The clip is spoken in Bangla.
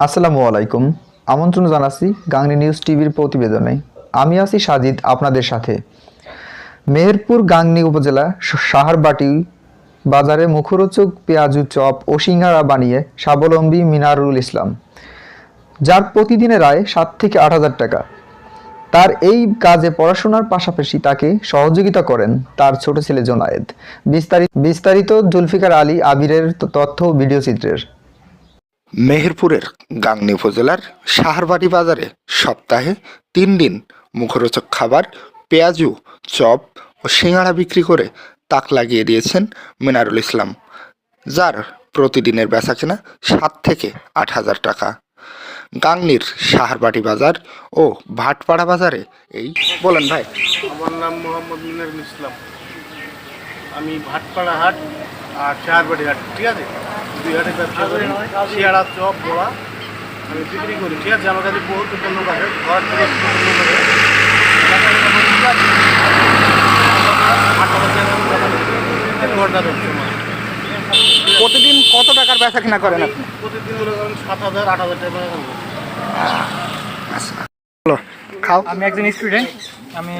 আসসালামু আলাইকুম। আমন্ত্রণ জানাচ্ছি গাংনী নিউজ টিভির প্রতিবেদনে। আমি আছি সাজিদ আপনাদের সাথে। মেহেরপুর গাংনী উপজেলা সাহারবাটি বাজারে মুখরোচক পেঁয়াজু চপ ও সিঙ্গারা বানিয়ে স্বাবলম্বী মিনারুল ইসলাম। যার প্রতিদিনের আয় সাত থেকে আট হাজার টাকা। তার এই কাজে পড়াশোনার পাশাপাশি তাকে সহযোগিতা করেন তার ছোট ছেলে জোনায়েদ। বিস্তারিত বিস্তারিত জুলফিকার আলী আবিরের তথ্য ভিডিও চিত্রের। মেহেরপুরের গাংনী উপজেলার সাহারবাড়ি বাজারে সপ্তাহে তিন দিন মুখরোচক খাবার, পেঁয়াজু, চপ ও সিঙ্গাড়া বিক্রি করে তাক লাগিয়ে দিয়েছেন মিনারুল ইসলাম, যার প্রতিদিনের বেচা কেনা সাত থেকে আট হাজার টাকা। গাংনীর সাহারবাটি বাজার ও ভাটপাড়া বাজারে এই বলেন ভাই। আমার নাম মোহাম্মদ মিনারুল ইসলাম। আমি ভাটপাড়া হাট আর চারবাড়ি হাট, ঠিক আছে? দুই ব্যবসা করি। শিয়াড়া চপ বড়া আমি বিক্রি করি। ঠিক আছে আমার কাছে বহুত লোক আছে। ঘর থেকে লোক আছে। প্রতিদিন কত টাকার বেচাকেনা করেন আপনি? প্রতিদিন মনে করেন সাত হাজার আট হাজার টাকা আচ্ছা। খাও। আমি একজন স্টুডেন্ট। আমি